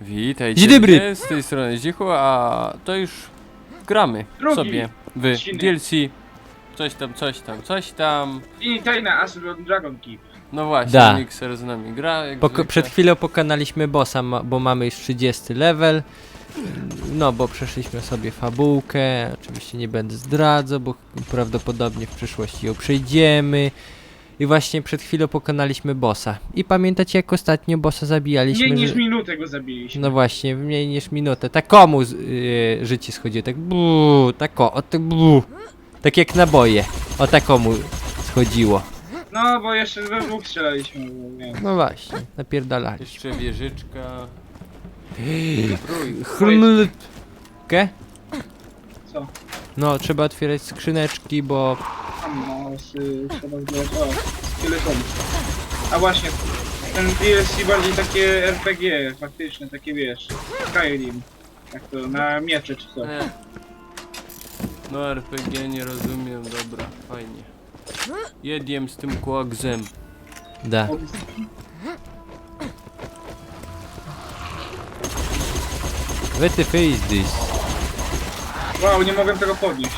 Witaj, Dzień dobry. z tej strony Zichu, a to już gramy Drugi sobie w odcinek. DLC. Coś tam, coś tam, coś tam. I tajna Asylum Dragon Keep. No właśnie, Da. Mixer z nami gra. Jak Poko- zwykle. przed chwilą pokonaliśmy bossa, ma- bo mamy już 30 level. No, bo przeszliśmy sobie fabułkę. Oczywiście nie będę zdradzał, bo prawdopodobnie w przyszłości ją przejdziemy. I właśnie przed chwilą pokonaliśmy bossa. I pamiętacie, jak ostatnio bossa zabijaliśmy? Mniej niż że- minutę go zabiliśmy. No właśnie, mniej niż minutę. Tak komu z, yy, życie schodziło? Tak bu, tak o, o tak bu. Tak jak naboje. O takomu schodziło. No, bo jeszcze we dwóch strzelaliśmy. bo nie wiem. No właśnie, napierdalali. Jeszcze wieżyczka. Rój. Chrmlutkę? Co? No, trzeba otwierać skrzyneczki, bo... Z, trzeba zbierać. O, szkieletowy. A właśnie, ten DLC bardziej takie RPG, faktyczne, takie wiesz, Skyrim. Jak to, na miecze czy co. Nie. No RPG nie rozumiem, dobra, fajnie. Jediem z tym kłogzem. Da. Wety face this. Wow, nie mogłem tego podnieść.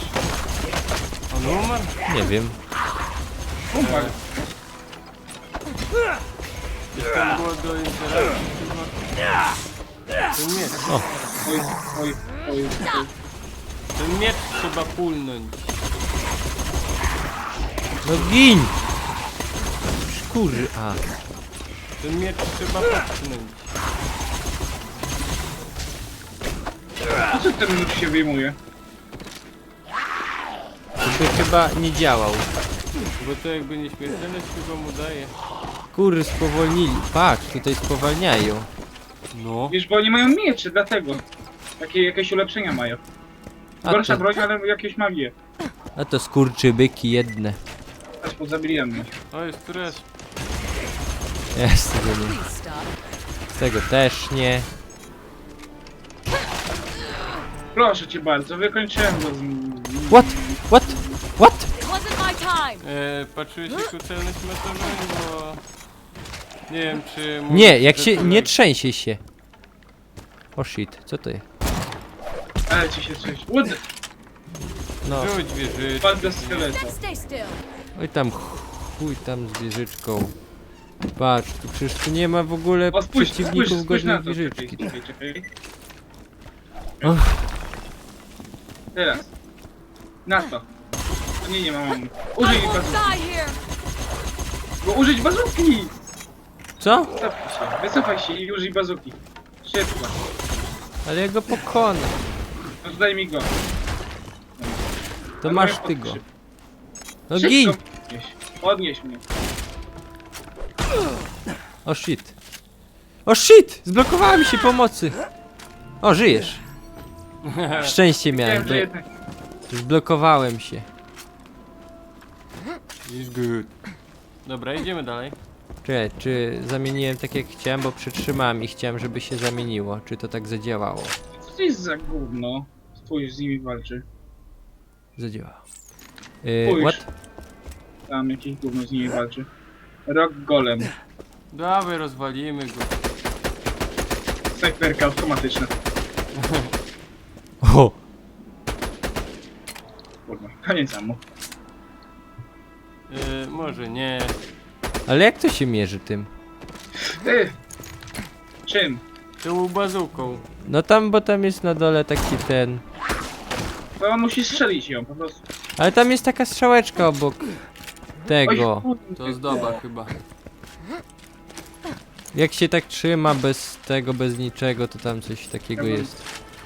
On umarł? Nie wiem. Do interakcji chyba. Ten miecz, Oj, oj, oj, oj. ten miecz trzeba pulnąć. No gin! Szkury, a. Ten miecz trzeba popchnąć. Po co ten nóż się wyjmuje? Żeby chyba nie działał. Bo to jakby nieśmiertelność chyba mu daje. Kury spowolnili. Patrz, tutaj spowalniają. No. Wiesz, bo oni mają miecze, dlatego. Takie jakieś ulepszenia mają. A Gorsza to, broń, ale jakieś magie. a to skurczybyki jedne. Aż pozabili mnie. O, jest stres. Jest, tego nie. Z tego też nie. Proszę cię bardzo, wykończyłem go z... What? What? What? Time. E, patrzyłeś jak broń, bo... Nie wiem czy... Nie, jak się... Nie trzęsie się. O shit, co to jest? Ale ci się coś... What? No, Rzuć. Then stay still. oj tam chuj tam z wieżyczką. Patrz, tu przecież tu nie ma w ogóle O, spójrz, spójrz, przeciwników spójrz na godnych to. wieżyczki. Czekaj, czekaj. Teraz. Na to. Nie, nie mam. Użyj I won't bazuki. die here. Bo użyć bazuki! Co? Wycofaj się, wycofaj się i użyj bazuki. Szybko. Ale ja go pokonam. No daj mi go. To Ale masz ty go. szybko. No gin! Podnieś. Podnieś mnie. O shit. O shit! Zblokowałem się pomocy. O, żyjesz. Szczęście miałem, Wiem, że bo jednak... zblokowałem się. Is good. Dobra, idziemy dalej. Czekaj, czy zamieniłem tak jak chciałem, bo przytrzymałem i chciałem, żeby się zamieniło. Czy to tak zadziałało? Co to jest za gówno? Spójrz, z nimi walczy. Zadziałało. Yy, Spójrz. what? Tam jakieś gówno z nimi walczy. Rock Golem. Dawaj, rozwalimy go. Snajperka automatyczna. O! Kurwa, koniec ammo. Może nie. Ale jak to się mierzy tym? Ty! Czym? Tą bazuką. No tam, bo tam jest na dole taki ten... To on musi strzelić ją po prostu. Ale tam jest taka strzałeczka obok tego. To zdoba chyba. Jak się tak trzyma bez tego, bez niczego, to tam coś takiego Ja mam- jest.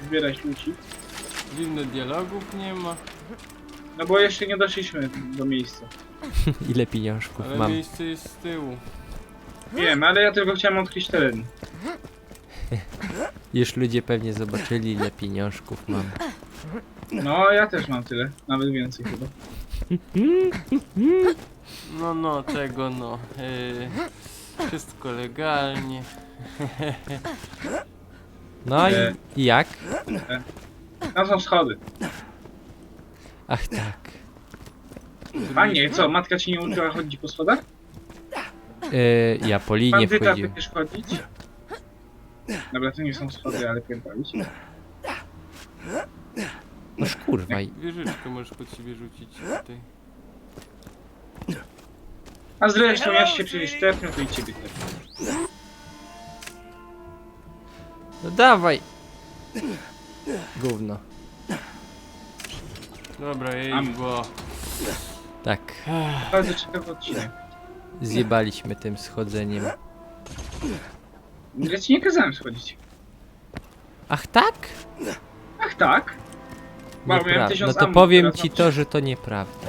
Zbierać ludzi. Dziwne dialogów nie ma. No bo jeszcze nie doszliśmy do miejsca. Ile pieniążków Ale mam? miejsce jest z tyłu. Wiem, ale ja tylko chciałem odkryć teren. Już ludzie pewnie zobaczyli ile pieniążków mam. No, ja też mam tyle. Nawet więcej chyba. No, no, tego no. E, wszystko legalnie. No i, Nie. i jak? Tam są schody. Ach tak. A nie, co, matka ci nie uczyła chodzić po schodach? Yy, ja po linie Bandyta wchodziłem. będziesz chodzić? Dobra, to nie są schody, ale pierdolić. Noż kurwa. i- Wieżyczkę możesz pod siebie rzucić tutaj. A zresztą ja się przecież tepnę, to i ciebie tepnę. No dawaj. Gówno. Dobra, jej, Am. bo... Tak. Bardzo ciekawy odcinek. Zjebaliśmy tym schodzeniem. Ja ci nie kazałem schodzić. Ach tak? Ach tak? Miałem Nieprawda. No tysiąc to powiem teraz ci mam to, że to nieprawda.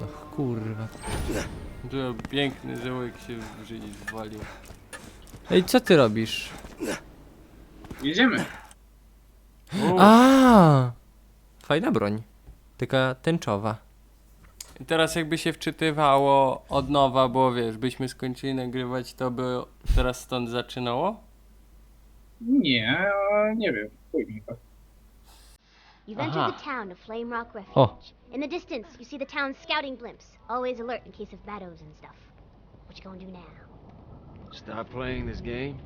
Och kurwa. To piękny zełek się w żyli zwalił. Ej, co ty robisz? Jedziemy. A, Fajna broń. Taka tęczowa. I teraz jakby się wczytywało od nowa, bo wiesz, byśmy skończyli nagrywać, to by teraz stąd zaczynało? Nie, nie wiem. Mi to. You've entered the town of Flame Rock Refuge. O. In the distance, you see the town's scouting blimps, always alert in case of battles and stuff. What you gonna do now? Stop playing this game?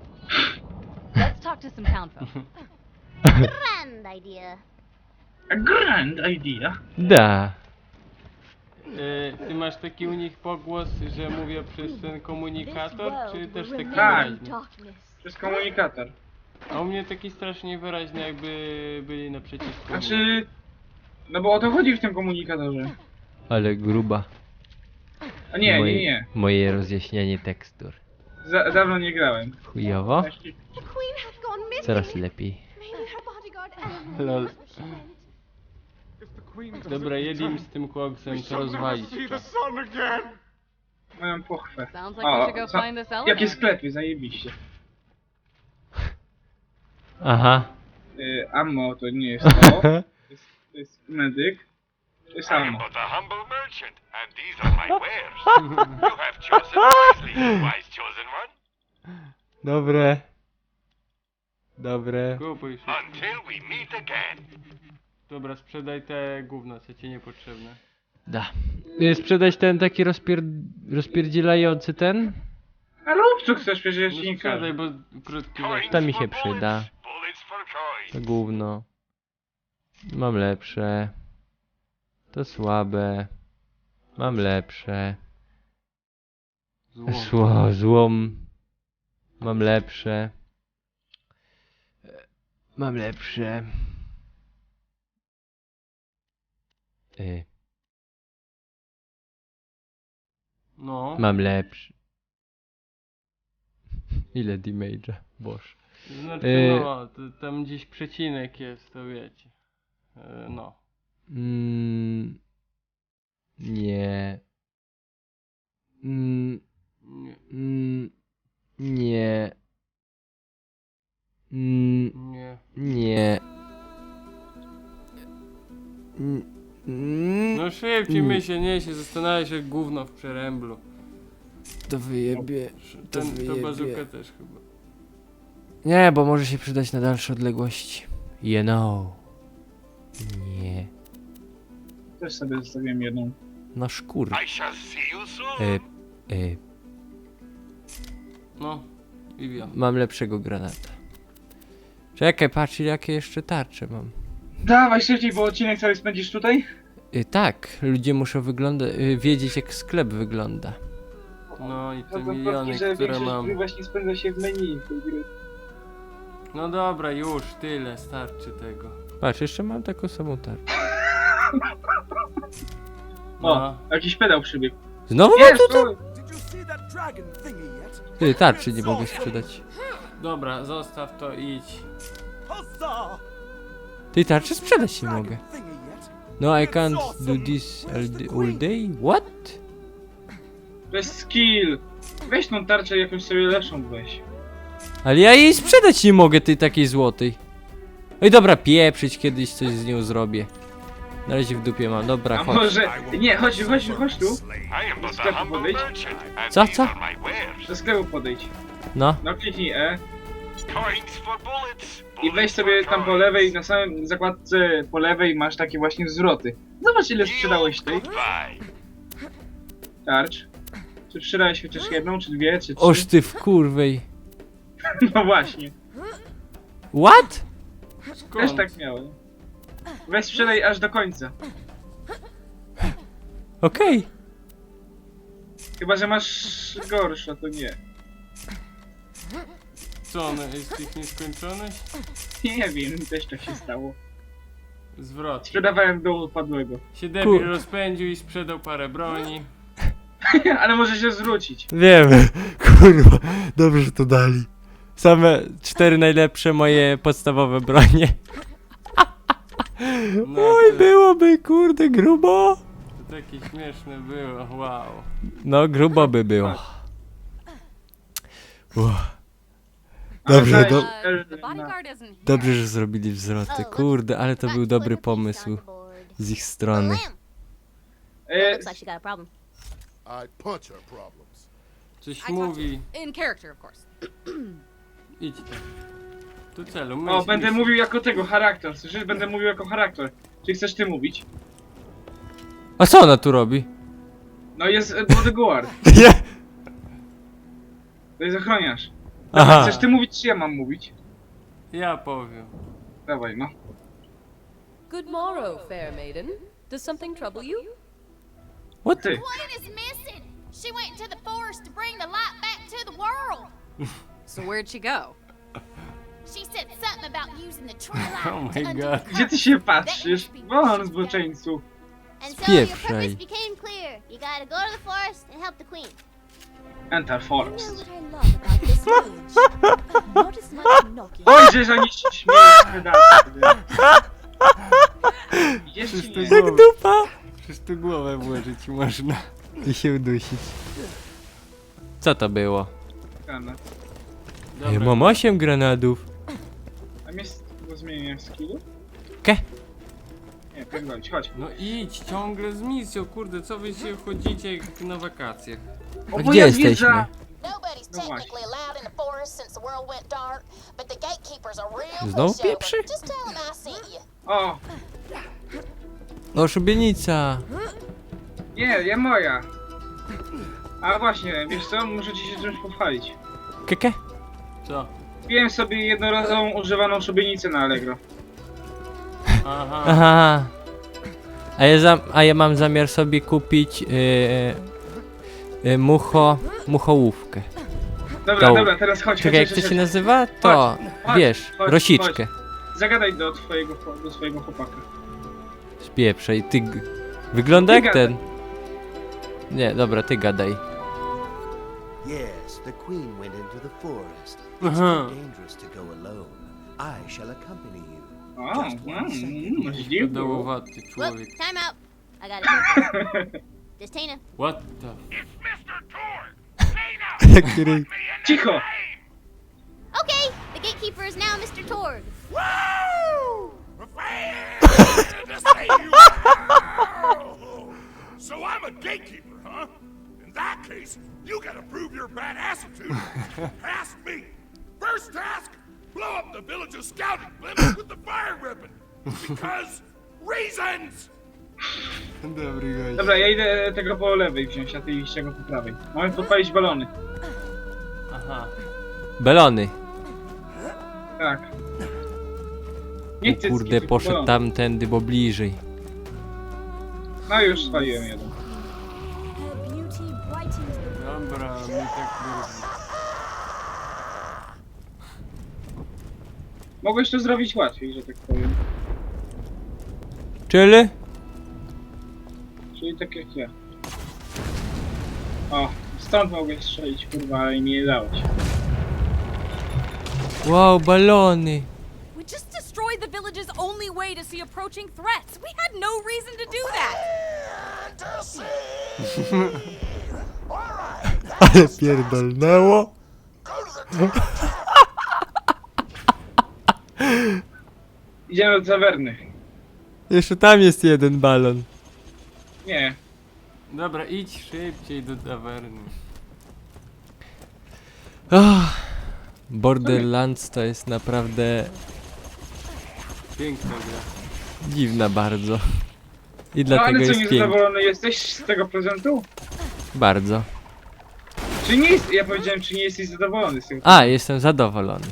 Let's talk to some town folk. Grand idea. A grand idea. Da. E, ty masz taki u nich pogłos, że mówię przez ten komunikator, czy też taki Tak. wyraźny? Przez komunikator. A u mnie taki strasznie wyraźny, jakby byli naprzeciwko mnie. Znaczy... No bo o to chodzi w tym komunikatorze. Ale gruba. A nie, moje, nie, nie. Moje rozjaśnianie tekstur. Za, dawno nie grałem. Chujowo? Coraz lepiej. Lol. Dobra, jedim z tym koksem, to rozwalić to. Moją pochwę. Sounds like we should go za- find this Jakie Eleanor. sklepy, zajebiście. Aha. Y, ammo to nie jest to. To jest, to jest medyk. To jest I am ammo. but a humble merchant, and these are my wares. you have chosen wisely, wise chosen one. Dobre. Dobre. Kupuj się. Until we meet again. Dobra, sprzedaj te gówno, co ci niepotrzebne. Da. Y, Sprzedać ten taki rozpier... rozpierdzielający ten? A rób co chcesz, przecież ja No ci nie sprzedaj, każę. bo krótki zasięg. To mi się przyda. To gówno. Mam lepsze. To słabe. Mam lepsze. Zło. Zło, złom. Mam lepsze. E, Mam lepsze. Y, No, mam lepsze. Ile damage'a? Boż. znaczy y- no, to, tam gdzieś przecinek jest, to wiecie. E, No. Mm, nie. Mm, Nie, mm, nie. Mm, nie. nie. Szybciej my się, nie się, zastanawiaj się gówno w przeręblu. To wyjebie. To Ten, to wyjebie. bazuka też chyba. Nie, bo może się przydać na dalsze odległości. You know. Nie. Też sobie zostawiłem jedną. No szkur. I shall see you soon. Y, y, No, i wiem. mam lepszego granata. Czekaj, patrz jakie jeszcze tarcze mam. Dawaj szybciej, bo odcinek cały spędzisz tutaj? Y, tak, ludzie muszą wygląda y, wiedzieć jak sklep wygląda. No i te No miliony, pewnie, które mam. gry właśnie spędza się w menu tej gry. No dobra, już, tyle, starczy tego. Patrz, jeszcze mam taką samą tarczę. No, O, jakiś pedał przybiegł. Znowu mam Jest, tutaj? tu! Ty, tarczy nie mogę sprzedać. dobra, zostaw to, idź. Ty, tarczy sprzedać nie mogę. No, I can't do this all d- all day? What? To jest skill. Weź tą tarczę jakąś sobie lepszą weź. Ale ja jej sprzedać nie mogę, tej takiej złotej. Oj, dobra, pieprzyć, kiedyś coś z nią zrobię. Na razie w dupie mam, dobra, A chodź. może... Nie, chodź, chodź, chodź tu. I am but a sklepu humble podejdź. merchant, and Co, these co? are my wares. Do sklepu podejdź. No, No kliknij E Coins for bullets, i weź sobie tam po lewej, na samym zakładce po lewej masz takie właśnie zwroty. Zobacz ile sprzedałeś tej tarcz. Czy sprzedałeś chociaż jedną, czy dwie, czy trzy? oż ty w kurwej. No właśnie, What? też tak miałem. Weź sprzedaj aż do końca. Okej. Chyba, że masz gorsze, to nie. Co, one jest ich nieskończoność? Nie wiem, też tak się stało. Zwrot. Sprzedawałem do upadłego. Się debil Kur- rozpędził i sprzedał parę broni. Ale może się zwrócić. Wiem, kurwa, dobrze że to dali. Same cztery najlepsze moje podstawowe bronie. No, Oj, to, byłoby, kurde, grubo. to takie śmieszne było, wow. No, grubo by było. Uff. Dobrze, do-. Dobrze, że zrobili wzroty. Kurde, ale to był dobry pomysł z ich strony. Lamb. E, Looks like she got a problem. I punch her problems. Coś mówi. In character, of course. Idź tam. Tu celu, o, będę myśl. mówił jako tego, charakter. Słyszysz? Będę mówił jako charakter. Czy chcesz ty mówić? A co ona tu robi? No jest e, bodyguard. Nie. To jest ochroniarz. Dobra, Aha. chcesz ty mówić, czy ja mam mówić? Ja powiem. Dawaj, no. Good morrow, fair maiden. Does something trouble you? What? Ty. One is missing. She went into the forest to bring the light back to the world. So where'd she go? She said something about using the tree oh light Oh my to undo God. the Gdzie ty curse. się patrzysz? Won, zboczeńcu. And so your purpose Spieprzaj. became clear. You gotta go to the forest and help the queen. Enter Forest. Ojże, że nie się śmiejesz, pedale. Idziesz czy Czyste nie? głowy. Dupa. Przecież tu głowę włożyć można. I się udusić. Co to było? Ej, Dobra, mam 8 granatów. Tam jest do zmienienia skillu? Ke? Pierdolić, chodź. No idź ciągle z misją, kurde, co wy się chodzicie jak na wakacjach? O, gdzie jesteśmy? wiedza! Nobody's No technically allowed in the forest since the world went dark, but the gatekeepers are real Znowu pushover. pieprzy? Just tell them I sent you. O, O, szubienica. nie, nie moja. A właśnie, wiesz co, muszę ci się czymś pochwalić. Keke? Co? Kupiłem sobie jednorazową używaną szubienicę na Allegro. Aha. Aha. A ja, za, a ja mam zamiar sobie kupić yy, yy, mucho, muchołówkę. Dobra, Tą. dobra, teraz chodź, Czekaj, jak chodź, to chodź, się chodź. nazywa? To, chodź, wiesz, chodź, rosiczkę. Zagadaj do twojego, do swojego chłopaka. Spieprzaj, ty... g- Wygląda Ty jak gadaj. ten. Nie, dobra, ty gadaj. Yes, the queen went into the forest. It's too dangerous to go alone. I shall accompany you. O, Just one mm, second. możliwe. Dołowaty time out. I got it. Just Tina. What the... Mr. Torg! Tina! Cicho! Okay, the gatekeeper is now Mr. Torg. Woo! Good to see you! Wow! So I'm a gatekeeper, huh? In that case, you gotta prove your bad attitude. Past me. First task, blow up the village's scouting blimp with the fire ribbon. Because reasons! Dobry gość. Dobra, ja idę tego po lewej wziąć, a ty iść tego po prawej. Mamy podpalić balony. Aha. Belony. Tak. Nie O cycki, kurde, poszedł balony. tamtędy, bo bliżej. No już spaliłem jeden. Her beauty brightens the Dobra, mi tak było. Mogłeś to zrobić łatwiej, że tak powiem. Czyli? Czyli tak jak ja. O, stąd mogłeś strzelić, kurwa, ale mi nie dałeś. Wow, balony. We just destroyed the village's only way to see approaching threats. We had no reason to do that. Ale pierdolnęło. Idziemy do tawerny. Jeszcze tam jest jeden balon. Nie, Dobra, idź szybciej do tawerny. Oh, Borderlands to jest naprawdę Piękna gra. dziwna bardzo. I no dlatego ale co, jest piękna. niezadowolony jesteś z tego prezentu? Bardzo. Czy nie jest, ja powiedziałem, czy nie jesteś zadowolony z tego? A, jestem zadowolony.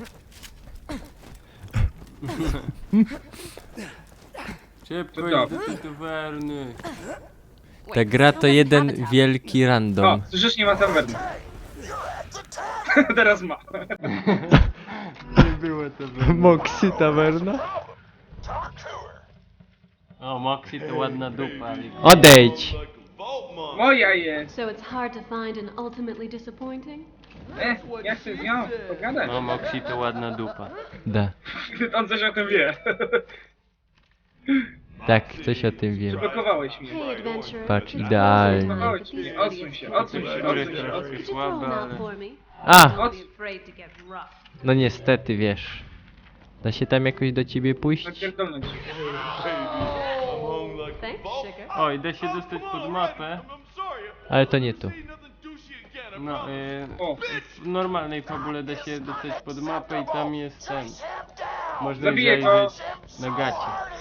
Szybko To idź do tej tawerny. Ta gra to jeden wielki O, random. słyszysz, nie ma tawerny. Teraz ma. Nie było tawerny. Moxie tawerna? O, Moxie to ładna dupa. Odejdź! Moja jest. So it's hard to find and ultimately disappointing? E, ja chcę z nią pogadać. No, Moxie to ładna dupa. Da. On coś o tym wie. Tak, coś o tym wiem. Blokowałeś mnie. Hey, adventurer. Patrz, idealnie. Blokowałeś mnie. Odsuń się, odsuń się, odsuń się, odsuń Could się. you throw them Słabe, out ale- for me? A! Don't be afraid to get rough. No niestety, wiesz. Da się tam jakoś do ciebie pójść? Napierdolnę cię. Thanks, sugar. O, idę się dostać pod mapę. Ale to nie tu. No, y, O, w normalnej fabule da się dostać pod mapę i tam jest ten. Można Zabiję go. zajrzeć na gacie.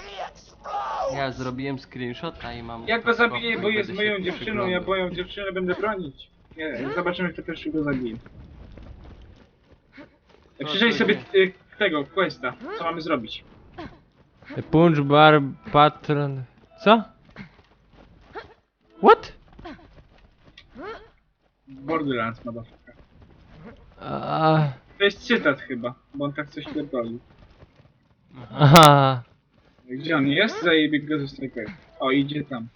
Ja zrobiłem screenshota i mam... jak go zabiję, bo jest się moją dziewczyną, ja przyglądał. moją dziewczynę będę bronić. Nie, zobaczymy kto pierwszy go zabije. Przeczytaj to sobie nie. y, tego, questa, co mamy zrobić. Punch bar patron. Co? What? Borderlands, motherfucker. A, To jest cytat chyba, bo on tak coś pierdolił. aha. Gdzie on jest? Zajebie go ze. O, idzie tam.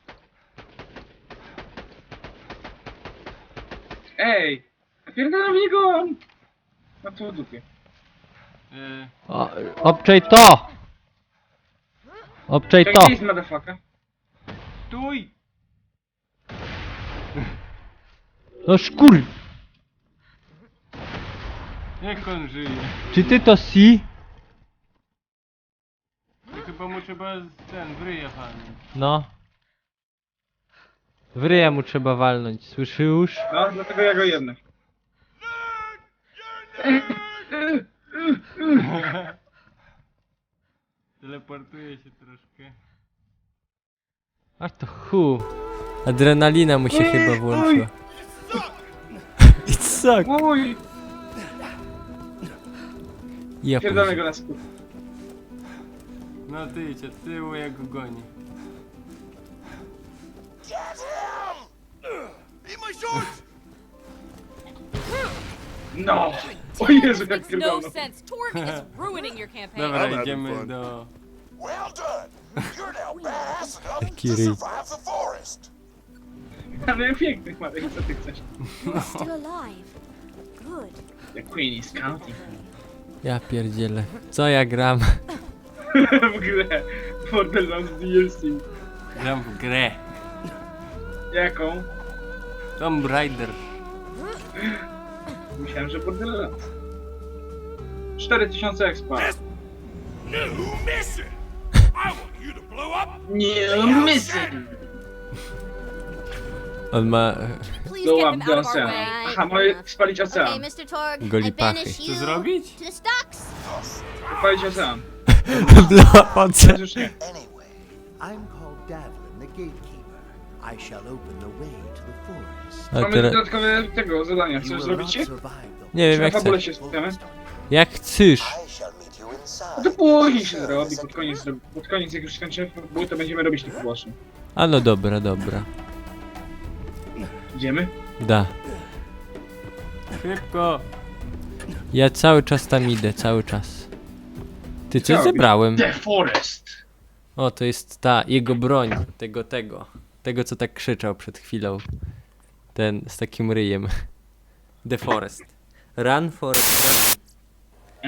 Ej! Napierdalam w niego! Na to w dupie. Y, O, obczaj to! Obczaj to! gdzie jest motherfucker? Stój! No szkur! Jak on żyje? Czy ty to si? Chyba mu trzeba z- ten, w ryja walnąć. No. W ryja mu trzeba walnąć, słyszy już? No, dlatego ja go jednę. Teleportuje się troszkę. A to hu. Adrenalina mu się chyba włączyła. Co? Uj! Ja Pierdolę go na skór. No ty idź od tyłu, ja go goni. No! O Jezu, jak Makes no pierdolę. sense. Torg is ruining your campaign. Dobra, having idziemy do... Well done. You're now badass enough to ryj. survive the forest. Ale piękny Marek, co ty chcesz? Still alive. Good. Jak Queenie Scouting. Ja pierdzielę. Co ja gram? w grę. Borderlands DLC. Gram w grę. Jaką? Tomb Raider. Myślałem, że Borderlands. 4000 expa. New mission. I want you to blow up Nie, missing! On ma... Please Go get do out of our oceanu. way. Aha, mamy spalić Okay, ocean. Mr. Torg, Goli I banish pachy. you Co zrobić? to the stocks. Spalić ocean. Bloce. Już nie. Anyway, I'm called Davlin, the gatekeeper. I shall open the way to the forest. A Mamy teraz... dodatkowe tego zadania. Not się? survive the Nie wiem na jak fabule chcesz. się skupiamy? Jak chcesz. I shall meet you No inside. to później się zrobi, pod koniec, pod koniec jak już skończymy fabułę, to będziemy robić te poboczne. A no dobra, dobra. Idziemy? Da. Szybko! Ja cały czas tam idę, cały czas. Ty Co coś robisz? zebrałem. The Forest! O, to jest ta, jego broń. Tego, tego. Tego, co tak krzyczał przed chwilą. Ten z takim ryjem. The Forest. Run, Forest, run.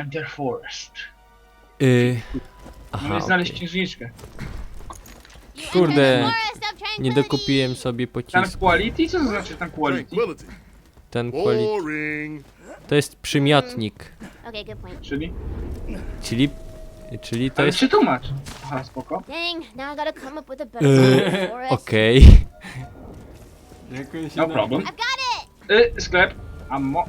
Enter Forest. Y... Aha, Mamy znaleźć okej. księżniczkę. Kurde, Nie dokupiłem sobie pocisku. Quality? Co to znaczy Tank Quality? Tranquility. Ten quality. Boring. To jest przymiotnik. Okay, good point. Czyli? Czyli... Czyli to Ale jest... przetłumacz. Aha, spoko. Dang, now I gotta come up with a better Yy, for. Okej. On się No problem. I've got it! Y, sklep. Ammo.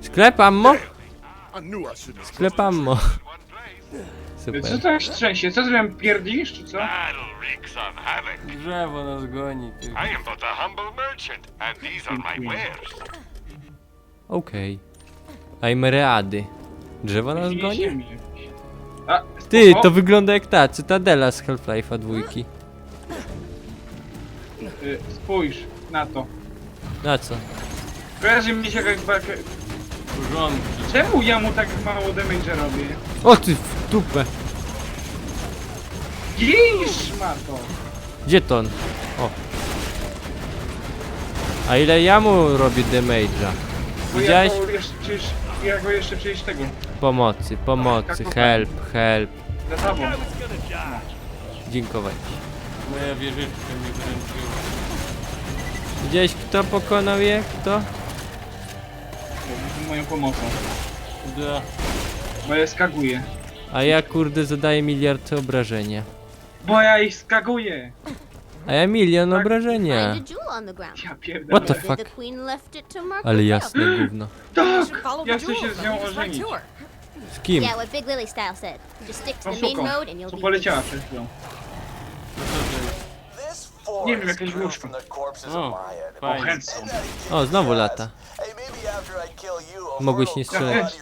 Sklep ammo? I knew I shouldn't have Sklep ammo. Co Super. to jest trzęsie? Co zrobiłem? Pierdzisz czy co? Havoc. Drzewo nas goni, ty. I am but a humble merchant, and these are my wares. Okej. Aimeready. Drzewo nas goni? ziemi jakieś. A, Ty, to wygląda jak ta cytadela z Half-Life'a dwójki. y, Spójrz na to. Na co? Kojarzy mi się jak bak... Porządki. Czemu ja mu tak mało damage'a robię? O ty w dupę. Gisz ma to! Gdzie to on? O. A ile ja mu robię damage'a? Bo Widziałeś? ja go jeszcze przecież... Ja go jeszcze przecież tego... Pomocy, pomocy, help, help. Za tobą. Dziękować. Moja wieżyczka mi wręczyła. Widziałeś kto pokonał je? Kto? Moją pomocą. Da. Bo ja skaguję. A ja kurde zadaję miliard obrażenia. Bo ja ich skaguję! A ja milion Tak. obrażenia. Find a jewel on the ground. Ja pierdolę. What the fuck? the queen left it to Marco Ale jasne gówno. Tak! Follow Ja chcę się jewels, z nią just run ożenić. to her. Z kim? Yeah, what Big Lily style said. Just stick to No the main suko. road and you'll Co be poleciała przed chwilą. Nie wiem, jakaś wróżka. O, fajnie. O, znowu lata. Mogłeś nie strzelać.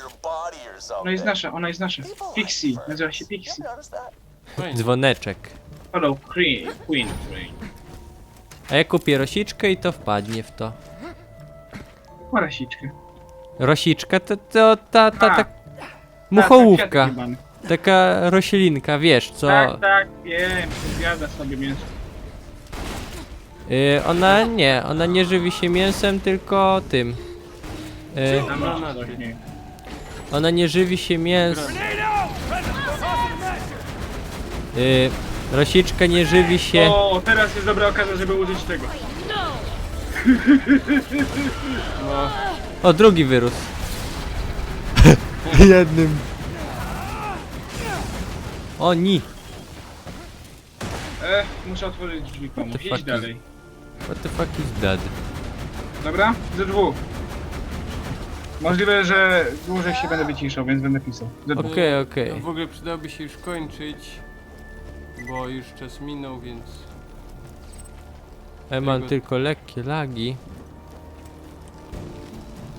Ona jest nasza, ona jest nasza. Pixie, nazywa się Pixie. Dzwoneczek. Hello, Queen. Queen. A ja kupię rosiczkę i to wpadnie w to. Porasiczkę. Rosiczka to, to ta, ta, A. ta muchołówka. Tak, tak, Taka roślinka, wiesz co? Tak, tak, wiem, zjada sobie mięso. Y, ona nie, ona nie żywi się mięsem, tylko tym. Y, nie. ona nie żywi się mięsem. Y, rosiczka nie żywi się. O, teraz jest dobra okazja, żeby użyć tego. O, drugi wyrósł. Jednym. Oni. E, muszę otworzyć drzwi komuś. Idź dalej. What the fuck is that? Dobra? Ze dwóch. Możliwe, że dłużej się będę wyciszał, więc będę pisał. Dwóch. Okej, okej. No w ogóle przydałoby się już kończyć, bo już czas minął, więc... Ja mam Tego- tylko lekkie lagi.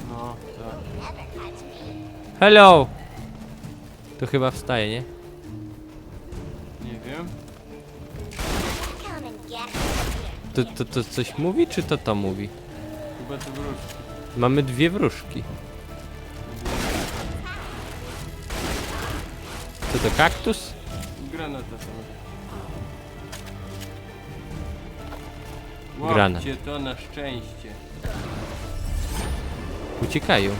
No, tak. Hello! To chyba wstaje, nie? Nie wiem. Come and get To, to, to coś mówi, czy to to mówi? Chyba to wróżki. Mamy dwie wróżki. Co to, kaktus? Granata sama. Granat. Łapcie to na szczęście. Uciekają.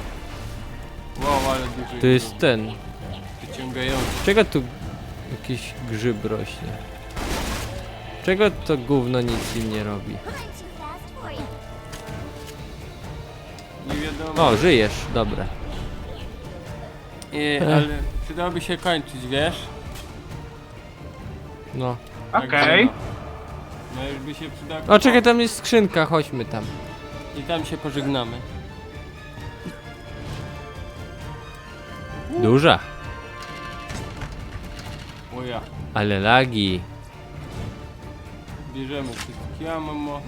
Wow, ale duży To jest ten. wyciągający. Czego tu jakiś grzyb rośnie? Czego to gówno nic im nie robi? I'm too fast for you. Nie wiadomo. O, żyjesz, dobra. I, ale przydałoby się kończyć, wiesz? No. Okej. No. no już by się przydało. O, czekaj, tam jest skrzynka, chodźmy tam. I tam się pożegnamy. Duża, O ja. ale lagi. Bierzemy wszystkie ammo.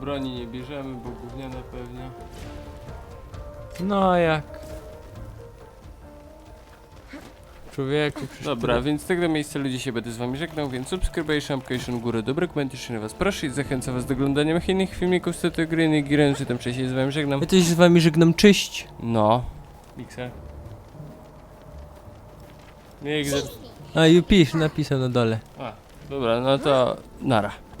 Broni nie bierzemy, bo gówniane pewnie. No jak? Człowieku, przecież Dobra, to- więc z tego miejsca ludzie się będę z wami żegnał, więc subscribe, application górę, dobry komentarz na was proszę i zachęcam was do oglądania moich innych filmików z tej gry, nie gieren, że tam wcześniej z wami żegnam. Ja też z wami żegnam, cześć! No. Mikser. Nie, gdy... A, Jupisz napisał na dole. A, dobra, no to nara.